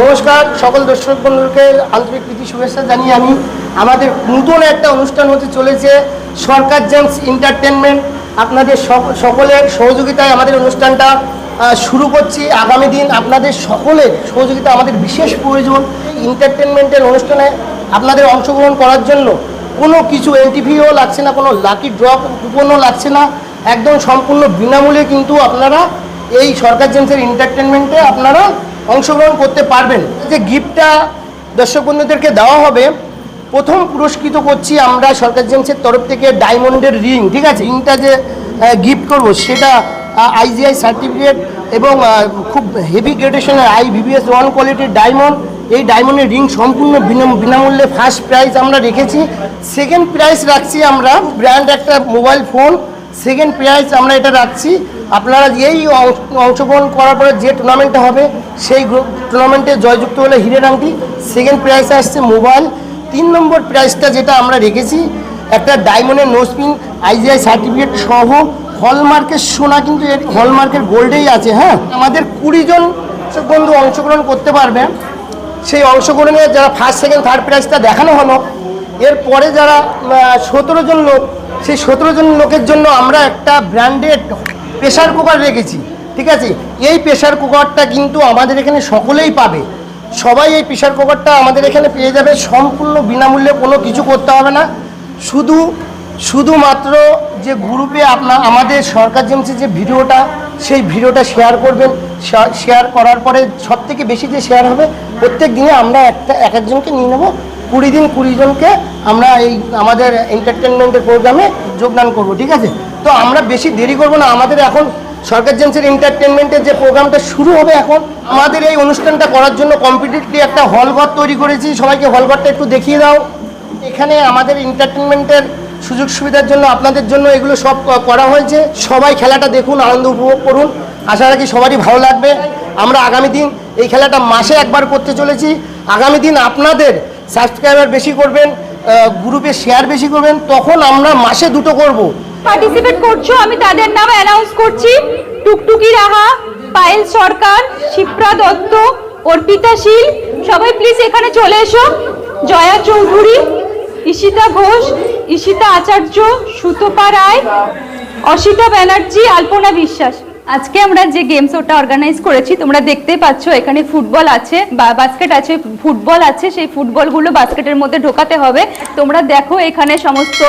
নমস্কার সকল দর্শক বন্ধুকে আন্তরিক প্রীতি, শুভেচ্ছা জানিয়ে আমি আমাদের নতুন একটা অনুষ্ঠান হতে চলেছে সরকার জেমস এন্টারটেনমেন্ট। আপনাদের সকলের সহযোগিতায় আমাদের অনুষ্ঠানটা শুরু করছি। আগামী দিন আপনাদের সকলের সহযোগিতা আমাদের বিশেষ প্রয়োজন এন্টারটেনমেন্টের অনুষ্ঠানে। আপনাদের অংশগ্রহণ করার জন্য কোনো কিছু এনটিভিও লাগছে না, কোনো লাকি ড্রপ কুপনও লাগছে না। একদম সম্পূর্ণ বিনামূল্যে কিন্তু আপনারা এই সরকার জেমসের এন্টারটেনমেন্টে আপনারা অংশগ্রহণ করতে পারবেন। যে গিফটটা দর্শক বন্ধুদেরকে দেওয়া হবে, প্রথম পুরস্কৃত করছি আমরা সরকার জেমসের তরফ থেকে ডায়মন্ডের রিং, ঠিক আছে? রিংটা যে গিফট করব সেটা আইজিআই সার্টিফিকেট এবং খুব হেভি গ্রেডেশনের আই ভিভিএস ওয়ান কোয়ালিটির ডায়মন্ড এই ডায়মন্ডের রিং সম্পূর্ণ বিনা- বিনামূল্যে ফার্স্ট প্রাইজ আমরা রেখেছি। সেকেন্ড প্রাইজ রাখছি আমরা ব্র্যান্ড একটা মোবাইল ফোন সেকেন্ড প্রাইজ আমরা এটা রাখছি। আপনারা এই অংশগ্রহণ করার পরে যে টুর্নামেন্টটা হবে, সেই টুর্নামেন্টে জয়যুক্ত হলে হিরের আংটি সেকেন্ড প্রাইজ আসছে মোবাইল। তিন নম্বর প্রাইজটা যেটা আমরা রেখেছি, একটা ডায়মন্ডের নোসপিন আইজিআই সার্টিফিকেট সহ হলমার্কের সোনা কিন্তু এর হলমার্কের গোল্ডেই আছে হ্যাঁ? আমাদের কুড়ি জন বন্ধু অংশগ্রহণ করতে পারবে। সেই অংশগ্রহণে যারা ফার্স্ট সেকেন্ড থার্ড প্রাইজটা দেখানো হলো, এরপরে যারা সতেরো জন লোক, সেই সতেরো জন লোকের জন্য আমরা একটা ব্র্যান্ডেড প্রেশার কুকার রেখেছি, ঠিক আছে? এই প্রেশার কুকারটা কিন্তু আমাদের এখানে সকলেই পাবে। সবাই এই প্রেশার কুকারটা আমাদের এখানে পেয়ে যাবে, সম্পূর্ণ বিনামূল্যে কোনো কিছু করতে হবে না। শুধু, শুধুমাত্র যে গ্রুপে আপনার আমাদের সরকার জেমসি যে ভিডিওটা, সেই ভিডিওটা শেয়ার করবেন। শেয়ার করার পরে সব থেকে বেশি যে শেয়ার হবে, প্রত্যেক দিনে আমরা একটা, এক একজনকে নিয়ে নেব। কুড়ি দিন কুড়ি জনকে আমরা এই আমাদের এন্টারটেনমেন্টের প্রোগ্রামে যোগদান করব, ঠিক আছে? তো আমরা বেশি দেরি করব না, আমাদের এখন সরকার জেমসের এন্টারটেনমেন্টের যে প্রোগ্রামটা শুরু হবে এখন, আমাদের এই অনুষ্ঠানটা করার জন্য কম্পিটিটলি একটা হলঘর তৈরি করেছি, সবাইকে হলঘরটা একটু দেখিয়ে দাও। এখানে আমাদের এন্টারটেনমেন্টের সুযোগ সুবিধার জন্য, আপনাদের জন্য এগুলো সব করা হয়েছে। সবাই খেলাটা দেখুন, আনন্দ উপভোগ করুন। আশা রাখি সবারই ভালো লাগবে। আমরা আগামী দিন এই খেলাটা মাসে একবার করতে চলেছি। আগামী দিন আপনাদের সাবস্ক্রাইবার বেশি করবেন গ্রুপে শেয়ার বেশি করবেন, তখন আমরা মাসে দুটো করব। পার্টিসিপেট করছ, আমি তাদের নাম অ্যানাউন্স করছি। টুকটুকি রাহা, পায়েল সরকার, শিপ্রা দত্ত, অর্পিতা শীল, সবাই প্লিজ এখানে চলে এসো। জয়া চৌধুরী, ঈশিতা ঘোষ, ঈশিতা আচার্য, সুতপা রায় অসিতা ব্যানার্জি, আলপনা বিশ্বাস। আজকে আমরা যে গেমস ওটা অর্গানাইজ করেছি, তোমরা দেখতেই পাচ্ছ এখানে ফুটবল আছে, বা বাস্কেট আছে ফুটবল আছে, সেই ফুটবলগুলো বাস্কেটের মধ্যে ঢোকাতে হবে। তোমরা দেখো এখানে সমস্ত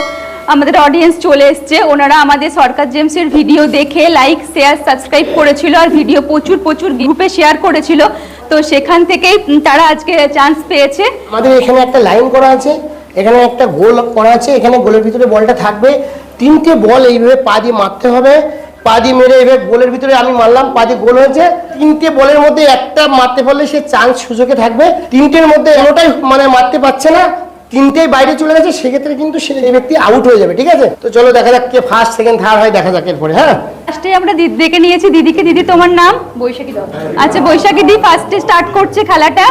আমাদের অডিয়েন্স চলে এসছে। ওনারা আমাদের সরকার জেমসের ভিডিও দেখে লাইক শেয়ার সাবস্ক্রাইব করেছিল, আর ভিডিও প্রচুর প্রচুর গ্রুপে শেয়ার করেছিল। তো সেখান থেকেই তারা আজকে চান্স পেয়েছে। আমাদের এখানে একটা লাইন করা আছে, এখানে একটা গোল করা আছে, এখানে গোলের ভিতরে বলটা থাকবে। তিনটে বল এইভাবে পা দিয়ে মারতে হবে। পা দিয়ে মেরে এইভাবে গোলের ভিতরে আমি মারলাম পা দিয়ে গোল হয়েছে। তিনটে বলের মধ্যে একটা মারতে পারলে সে চান্স সুযোগে থাকবে। তিনটের মধ্যে কোনোটাই মানে মারতে পারছে না। তিনটেই বাইরে চলে গেছে সেক্ষেত্রে কিন্তু সে এই ব্যক্তি আউট হয়ে যাবে ঠিক আছে? তো চলো দেখা যাক কে ফার্স্ট সেকেন্ড থার্ড হয় দেখা যাক এরপরে হ্যাঁ? ফার্স্টে আমরা দিদিকে নিয়েছি দিদিকে। দিদি তোমার নাম? বৈশাখী আচ্ছা বৈশাখী দি ফার্স্টে স্টার্ট করছে খেলাটা।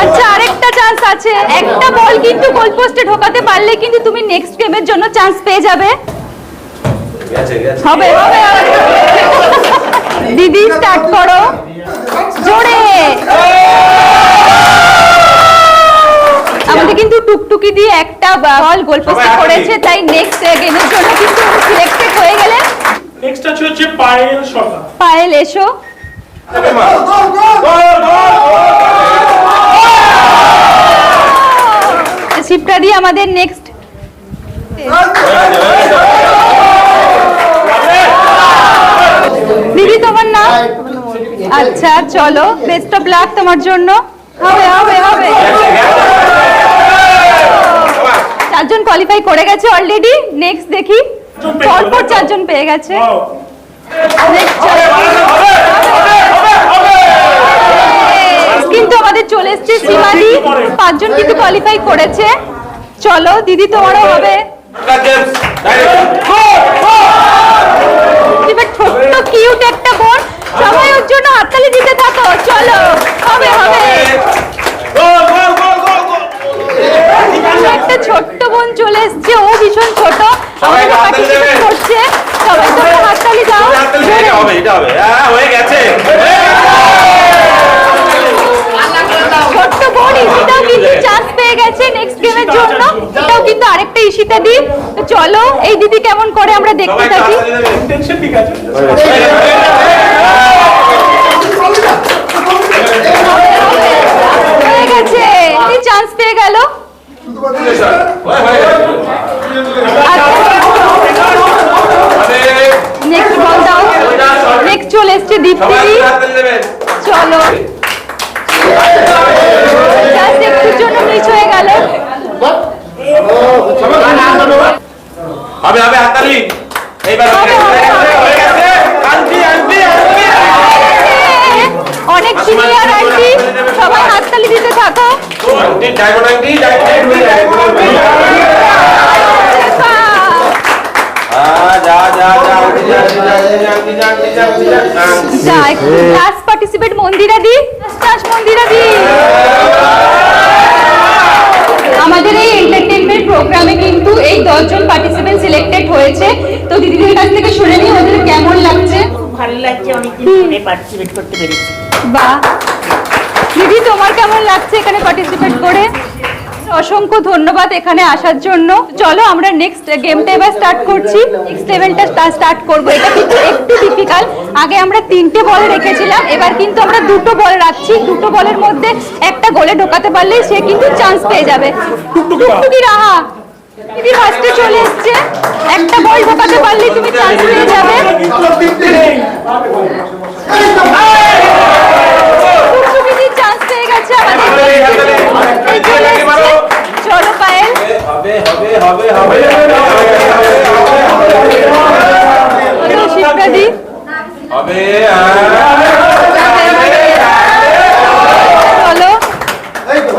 আচ্ছা আরেকটা চান্স আছে। একটা বল কিন্তু গোল পোস্টে ঢোকাতে পারলে কিন্তু তুমি নেক্সট গেমের জন্য চান্স পেয়ে যাবে। হবে হবে। দিদি স্টার্ট করো। জোরে। আমাদের কিন্তু টুকটুকি দিয়ে একটা বল গোল পোস্টে করেছে তাই নেক্সট গেমের জন্য কিন্তু সিলেক্টেড হয়ে গেলেন। নেক্সট আছে হচ্ছে পায়েল সরকার। পায়েল এসো। শিপটা দিয়ে আমাদের নেক্সট দিদি তোমার নাম? আচ্ছা চলো। বেস্ট অফ লাক তোমার জন্য। হবে হবে হবে। চারজন কোয়ালিফাই করে গেছে অলরেডি নেক্সট দেখি। পরপর চারজন পেয়ে গেছে। Next কিন্তু আমাদের চলে এসছে সীমাদি। পাঁচজন কিন্তু কোয়ালিফাই করেছে। চলো দিদি তোমারও হবে। এবার ছোট্ট কিউট একটা সবাই ওর জন্য হাততালি দিতে থাকো। চলো হবে হবে। একটা ছোট্ট বোন চলে এসছে ও ভীষণ ছোট। করছে। সবাই তো হাততালি দাও। হয়ে গেছে। বোন ইশিতাও চান্স পেয়ে গেছে নেক্সট গেমের জন্য। এটাও কিন্তু আরেকটা ইশিতা দি চলো এই দিদি কেমন করে আমরা দেখতে থাকি। ঠিক আছে। নেক্সট চলে এসছে দীপ্তি। চলো। জাস্ট একটুর জন্য মিস হয়ে গেল। হবে হবে এইবার অনেক সিনিয়র আন্টি সবাই হাততালি দিতে থাকো। ডায়মন্ড ডায়মন্ড যা একটু class participate Mandira di class Mandira di আমাদের এই এন্টারটেইনমেন্ট প্রোগ্রামে কিন্তু এই দশজন পার্টিসিপেন্ট সিলেক্টেড হয়েছে তো দিদিদের কাছ থেকে শুনে নিই ওদের কেমন লাগছে ভালো লাগছে অনেকদিন পার্টিসিপেট করতে পেরেছি বাহ দিদি তোমার কেমন লাগছে এখানে পার্টিসিপেট করে? অসংখ্য ধন্যবাদ এখানে আসার জন্য। চলো আমরা নেক্সট গেমটা এবার স্টার্ট করছি। নেক্সট লেভেলটা স্টার্ট করব। এটা কিন্তু একটু ডিফিকাল্ট আগে আমরা তিনটে বল রেখেছিলাম এবার কিন্তু আমরা দুটো বল রাখছি। দুটো বলের মধ্যে একটা গোলে ঢোকাতে পারলেই সে কিন্তু চান্স পেয়ে যাবে। টুকটুকি রাহা দিদি ফার্স্টে চলে এসছে। একটা বল ঢোকাতে পারলেই তুমি চান্স পেয়ে যাবে টুকটুকি চান্স পেয়ে গেছে আমাদের এই চলে পায়েল হবে হবে হবে হবে চলো হবে চলো এই তো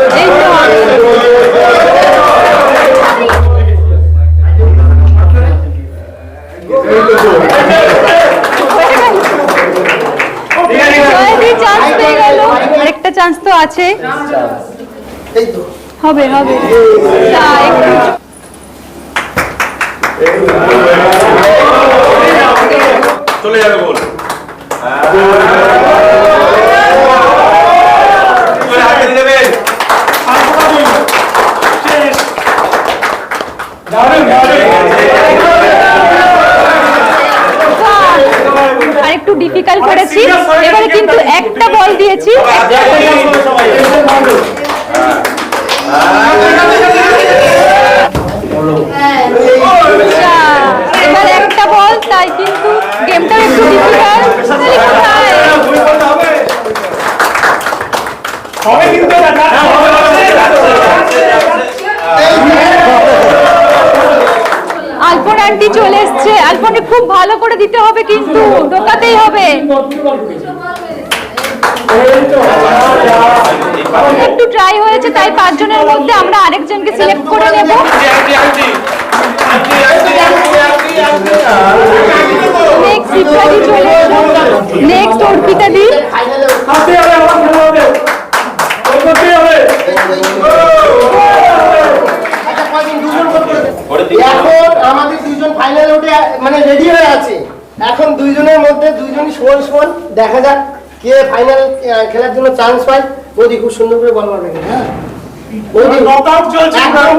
চান্স তো আছে। হবে হবে। তা চলে যাবে বল। হাতে দেবেন শেষ। দারুণ দারুণ আর একটু ডিফিকাল্ট করেছি এবারে কিন্তু একটা বল দিয়েছি আচ্ছা, এবার একটা বল তাই কিন্তু গেমটা একটু ডিফিকাল্ট হবে কিন্তু আলপন আন্টি চলে এসছে। আলপনে খুব ভালো করে দিতে হবে কিন্তু, ঢোকাতেই হবে। একটু ট্রাই হয়েছে, তাই পাঁচজনের মধ্যে আমরা আরেকজনকে সিলেক্ট করে নেব। নেক্সট চলে নেক্সট অর্পিতা দি। দুজন এখন আমাদের দুইজন ফাইনালে উঠে মানে রেডি হয়ে আছে এখন দুইজনের মধ্যে দুইজনই সমান সমান দেখা যাক কে ফাইনাল খেলার জন্য চান্স পায় ওদি খুব সুন্দর করে বল মারবে হ্যাঁ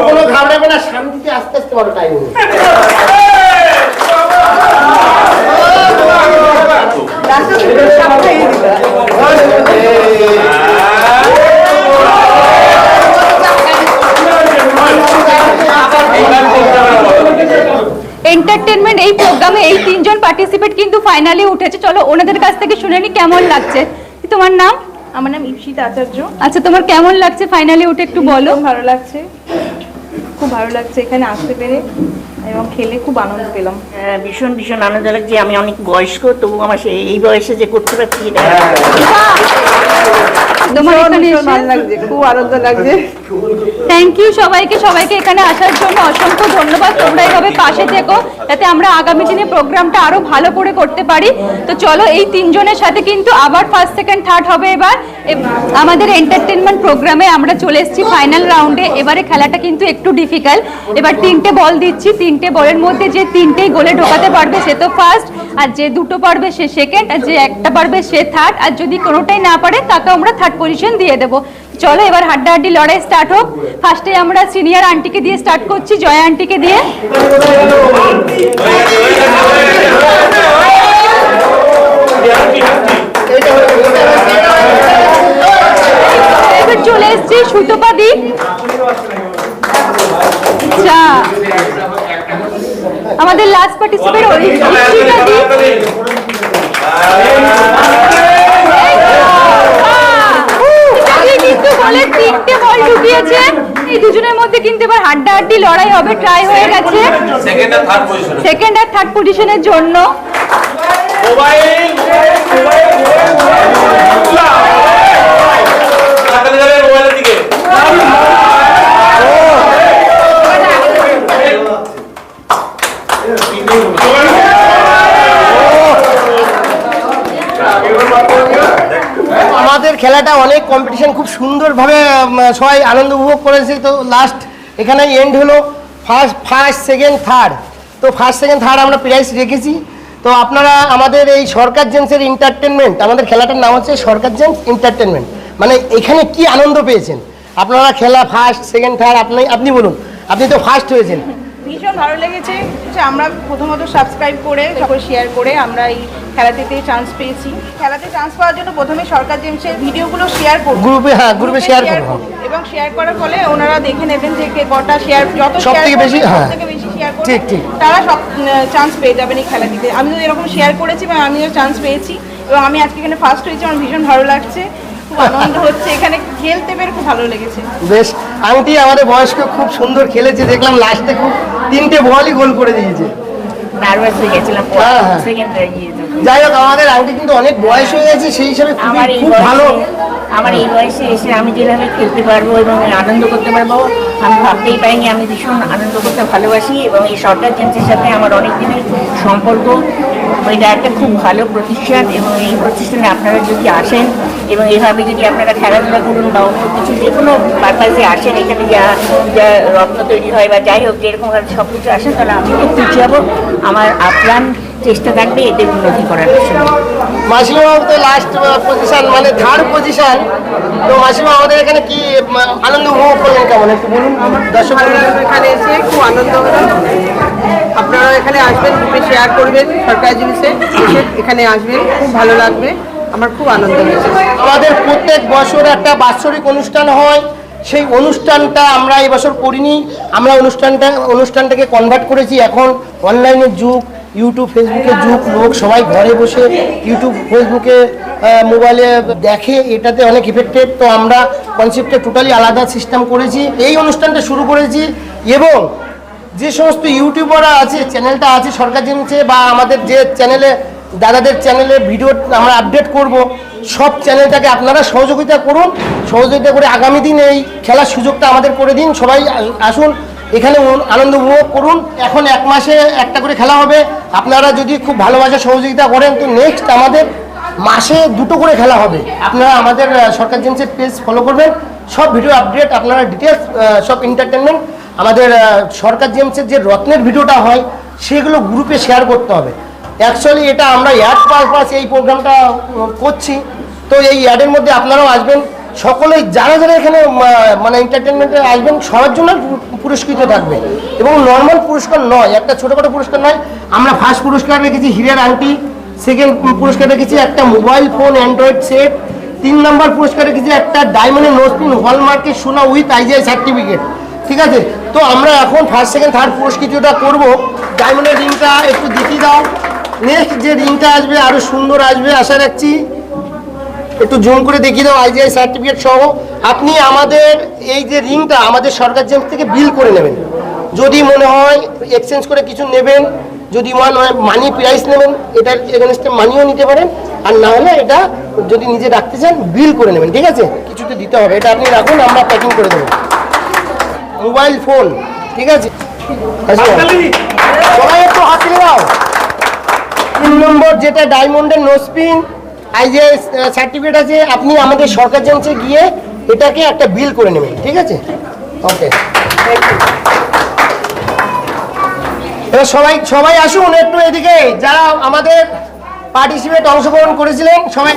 কোনো ঘাবড়াবে না শান্তিতে আস্তে আস্তে বড় টাইম এন্টারটেনমেন্ট এই প্রোগ্রামে এই তিনজন পার্টিসিপেট কিন্তু ফাইনালি উঠেছে। চলো ওনাদের কাছ থেকে শুনে নি কেমন লাগছে। তোমার নাম? আমার নাম ঈপ্সিতা আচার্য। আচ্ছা তোমার কেমন লাগছে? ফাইনালি উঠে একটু বলো। ভালো লাগছে। খুব ভালো লাগছে এখানে আসতে পেরে এবং খেলে খুব আনন্দ পেলাম। হ্যাঁ, ভীষণ ভীষণ আনন্দ লাগছে। আমি অনেক বয়স্ক তবু আমার সেই এই বয়সে যে করতে পারছি এটা তোমার এখানে ভীষণ লাগছে খুব আনন্দ লাগছে। থ্যাংক ইউ সবাইকে সবাইকে এখানে আসার জন্য অসংখ্য ধন্যবাদ। তোমরা পাশে থেকো যাতে আমরা আগামী দিনে প্রোগ্রামটা আরও ভালো করে করতে পারি। তো চলো এই তিনজনের সাথে কিন্তু আবার ফার্স্ট সেকেন্ড থার্ড হবে এবার। আমাদের এন্টারটেনমেন্ট প্রোগ্রামে আমরা চলে এসেছি ফাইনাল রাউন্ডে এবারে খেলাটা কিন্তু একটু ডিফিকাল্ট এবার তিনটে বল দিচ্ছি। তিনটে বলের মধ্যে যে তিনটেই গোলে ঢোকাতে পারবে সে তো ফার্স্ট আর যে দুটো পারবে সে সেকেন্ড আর যে একটা পারবে সে থার্ড আর যদি কোনোটাই না পারে তাকে আমরা থার্ড পজিশন দিয়ে দেবো। চলো এবার হাড্ডাহাড্ডি লড়াই স্টার্ট হোক। ফার্স্টে আমরা সিনিয়র আন্টিকে দিয়ে স্টার্ট করছি, জয়া আন্টিকে দিয়ে। এবার চলে এসছি সুতপা আচ্ছা। আমাদের লাস্ট পার্টিসিপেট ইশিকা দি ইশিকা দি কিন্তু বলে তিনটে বল ঢুকিয়েছে এই দুজনের মধ্যে কিন্তু এবার হাড্ডাহাড্ডি লড়াই হবে ট্রাই হয়ে গেছে সেকেন্ড আর থার্ড পজিশন সেকেন্ড আর থার্ড পজিশনের জন্য মোবাইল তাকালে খেলাটা অনেক কম্পিটিশন খুব সুন্দরভাবে সবাই আনন্দ উপভোগ করেছে। তো লাস্ট এখানে এন্ড হলো ফার্স্ট ফার্স্ট সেকেন্ড থার্ড তো ফার্স্ট সেকেন্ড থার্ড আমরা প্রাইজ রেখেছি। তো আপনারা আমাদের এই সরকার জেন্টসের এন্টারটেনমেন্ট আমাদের খেলাটার নাম হচ্ছে সরকার জেন্টস এন্টারটেনমেন্ট মানে এখানে কি আনন্দ পেয়েছেন? আপনারা খেলা ফার্স্ট সেকেন্ড থার্ড আপনি আপনি বলুন। আপনি তো ফার্স্ট হয়েছেন। ভীষণ ভালো লেগেছে। যে আমরা প্রথমত সাবস্ক্রাইব করে সকল শেয়ার করে আমরা এই খেলাটিতে চান্স পেয়েছি। খেলাতে চান্স পাওয়ার জন্য প্রথমে সরকার জেমসের ভিডিওগুলো শেয়ার করব গ্রুপে হ্যাঁ গ্রুপে শেয়ার করব। এবং শেয়ার করার ফলে ওনারা দেখে নেবেন যে কে কটা শেয়ার যত বেশি, হ্যাঁ। থেকে বেশি শেয়ার করবে ঠিক, ঠিক। তারা সব চান্স পেয়ে যাবেন এই খেলাটিতে। আমি তো এরকম শেয়ার করেছি এবং আমিও চান্স পেয়েছি। এবং আমি আজকে এখানে ফার্স্ট হয়েছি আমার ভীষণ ভালো লাগছে। খুব আনন্দ হচ্ছে এখানে। খেলতে পেরে খুব ভালো লেগেছে। বেশ আংটি আমাদের বয়স্ক খুব সুন্দর খেলেছে দেখলাম লাস্টে খুব তিনটে বলই গোল করে দিয়েছে। নার্ভাস হয়ে গেছিলাম হ্যাঁ, হ্যাঁ। যাই হোক আমাদের আংটি কিন্তু অনেক বয়স হয়ে গেছে সেই হিসাবে খুবই- খুব ভালো। আমার এই বয়সে এসে আমি যেভাবে খেলতে পারব এবং আনন্দ করতে পারব আমি ভাবতেই পাইনি আমি ভীষণ আনন্দ করতে ভালোবাসি এবং এই সরকার জেন্সের সাথে আমার অনেক দিনের সম্পর্ক। এটা একটা খুব ভালো প্রতিষ্ঠান এবং এই প্রতিষ্ঠানে আপনারা যদি আসেন এবং এইভাবে যদি আপনারা খেলাধুলা করুন বা অন্য কিছু যে কোনো পারপাসে আসেন, এখানে যা যা রত্ন তৈরি হয় বা যাই হোক, যেরকম সব কিছু আসেন তাহলে আমি খুব খুশি হব। আমার আপ্রাণ চেষ্টা থাকবে এতে উন্নতি করার জন্য মাসিমা তো লাস্ট পজিশন মানে থার্ড পজিশন তো মাসিমা আমাদের এখানে কি আনন্দ উপভোগ করলেন কেমন? একটু বলুন। দর্শক এখানে এসে খুব আনন্দ আপনারা এখানে আসবেন গ্রুপে শেয়ার করবেন সরকারি জিনিসে। এখানে আসবেন খুব ভালো লাগবে। আমার খুব আনন্দ হয়েছে। আমাদের প্রত্যেক বছর একটা বাৎসরিক অনুষ্ঠান হয়। সেই অনুষ্ঠানটা আমরা এবছর করিনি। আমরা অনুষ্ঠানটা অনুষ্ঠানটাকে কনভার্ট করেছি এখন অনলাইনের যুগ। ইউটিউব ফেসবুকে যুগ লোক সবাই ঘরে বসে ইউটিউব ফেসবুকে মোবাইলে দেখে, এটাতে অনেক ইফেক্টেড তো আমরা কনসেপ্টে টোটালি আলাদা সিস্টেম করেছি। এই অনুষ্ঠানটা শুরু করেছি এবং যে সমস্ত ইউটিউবাররা আছে চ্যানেলটা আছে, সরকার জেনেছে বা আমাদের যে চ্যানেলে দাদাদের চ্যানেলে ভিডিও আমরা আপডেট করব, সব চ্যানেলটাকে আপনারা সহযোগিতা করুন। সহযোগিতা করে আগামী দিন এই খেলার সুযোগটা আমাদের করে দিন। সবাই আসুন এখানে আনন্দ উপভোগ করুন। এখন এক মাসে একটা করে খেলা হবে। আপনারা যদি খুব ভালোবাসা, সহযোগিতা করেন, তো নেক্সট আমাদের মাসে দুটো করে খেলা হবে। আপনারা আমাদের সরকার জেন্সের পেজ ফলো করবেন। সব ভিডিও আপডেট আপনারা ডিটেলস সব এন্টারটেনমেন্ট আমাদের সরকার জেমসের যে রত্নের ভিডিওটা হয়, সেগুলো গ্রুপে শেয়ার করতে হবে। অ্যাকচুয়ালি এটা আমরা অ্যাড পারপাস এই প্রোগ্রামটা করছি। তো এই অ্যাডের মধ্যে আপনারাও আসবেন। সকলেই যারা যারা এখানে মানে এন্টারটেনমেন্টে আসবেন, সবার জন্য পুরস্কৃত থাকবে। এবং নর্মাল পুরস্কার নয়, একটা ছোটোখাটো পুরস্কার নয়। আমরা ফার্স্ট পুরস্কার রেখেছি হীরের আংটি সেকেন্ড পুরস্কার রেখেছি একটা মোবাইল ফোন অ্যান্ড্রয়েড সেট তিন নম্বর পুরস্কার রেখেছি একটা ডায়মন্ডের নোটপিন হলমার্কের সোনা উইথ আইজিআই সার্টিফিকেট ঠিক আছে? তো আমরা এখন ফার্স্ট সেকেন্ড থার্ড পুরস্কৃতটা করব। ডায়মন্ডের রিংটা একটু দেখিয়ে দাও। নেক্সট যে রিংটা আসবে আরও সুন্দর আসবে, আশা রাখছি। একটু জুম করে দেখিয়ে দাও আইজিআই সার্টিফিকেট সহ। আপনি আমাদের এই যে রিংটা আমাদের সরকার জেমস থেকে বিল করে নেবেন। যদি মনে হয় এক্সচেঞ্জ করে কিছু নেবেন যদি মনে হয় মানি প্রাইস নেবেন এটার এগেনস্টে মানিও নিতে পারেন। আর না হলে এটা যদি নিজে রাখতে চান বিল করে নেবেন ঠিক আছে? কিছুতে দিতে হবে। এটা আপনি রাখুন আমরা প্যাকিং করে দেবো। মোবাইল ফোন ঠিক আছে? সবাই একটু হাত দাও। তিন নম্বর যেটা ডায়মন্ডের নোসপিন আইজিআই সার্টিফিকেট আছে, আপনি আমাদের সরকার জেন্সে গিয়ে এটাকে একটা বিল করে নেবেন, ঠিক আছে? ওকে এবার সবাই সবাই আসুন একটু এদিকে, যারা আমাদের পার্টিসিপেট অংশগ্রহণ করেছিলেন, সবাই।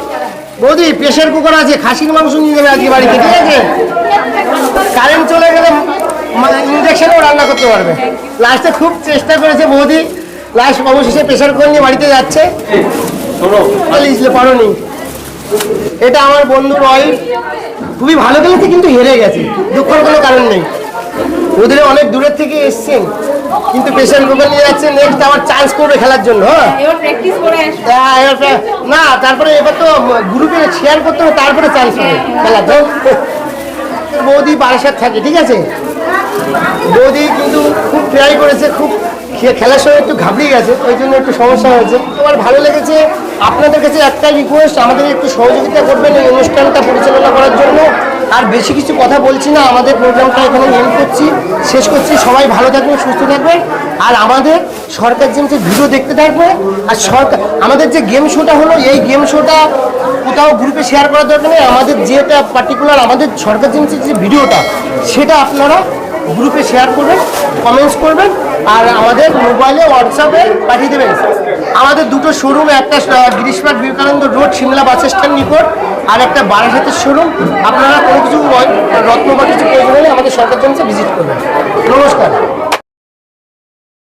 বৌদি প্রেশার কুকার আছে, খাসির মাংস নিয়ে যাবে আজকে বাড়িতে, ঠিক আছে? কারেন্ট চলে গেলে ইঞ্জেকশনও রান্না করতে পারবে। লাস্টে খুব চেষ্টা করেছে বৌদি। লাস্ট অবশেষে প্রেশার কুকার নিয়ে বাড়িতে যাচ্ছে। লিখলে পারো নি। এটা আমার বন্ধুর ওয়াইফ খুবই ভালো খেলেছে কিন্তু হেরে গেছে। দুঃখের কোনো কারণ নেই। ওদের অনেক দূরের থেকে এসছেন। কিন্তু প্রেশার কুকার নিয়ে যাচ্ছে নেক্সট আবার চান্স করবে খেলার জন্য হ্যাঁ? হ্যাঁ, এবার না তারপরে এবার তো গ্রুপে শেয়ার করতে হবে তারপরে চান্স হবে। খেলা তো। বৌদি বারাসাত থাকে ঠিক আছে? বৌদি কিন্তু খুব ট্রাই করেছে খুব খেলার সময় একটু ঘাবড়িয়ে গেছে, ওই জন্য একটু সমস্যা হয়েছে। আমার ভালো লেগেছে, আপনাদের কাছে একটা রিকোয়েস্ট আমাদের একটু সহযোগিতা করবেন এই অনুষ্ঠানটা পরিচালনা করার জন্য। আর বেশি কিছু কথা বলছি না, আমাদের প্রোগ্রামটা এখানে এন্ড করছি, শেষ করছি। সবাই ভালো থাকবে সুস্থ থাকবে আর আমাদের সরকার যে ভিডিও দেখতে থাকবে, আর সরকার আমাদের যে গেম শোটা হলো, এই গেম শোটা কোথাও গ্রুপে শেয়ার করার দরকার নেই। আমাদের যেটা পার্টিকুলার আমাদের সরকার জিনিসের যে ভিডিওটা সেটা আপনারা গ্রুপে শেয়ার করবেন কমেন্টস করবেন, আর আমাদের মোবাইলে হোয়াটসঅ্যাপে পাঠিয়ে দেবেন। আমাদের দুটো শোরুম একটা Girish Park Vivekananda road Simla bus stand নিকট, আর একটা বারাসাতের শোরুম আপনারা কোনো কিছু রত্ন বা কিছু প্রয়োজন হলে আমাদের সরকার জন্য ভিজিট করবেন। নমস্কার।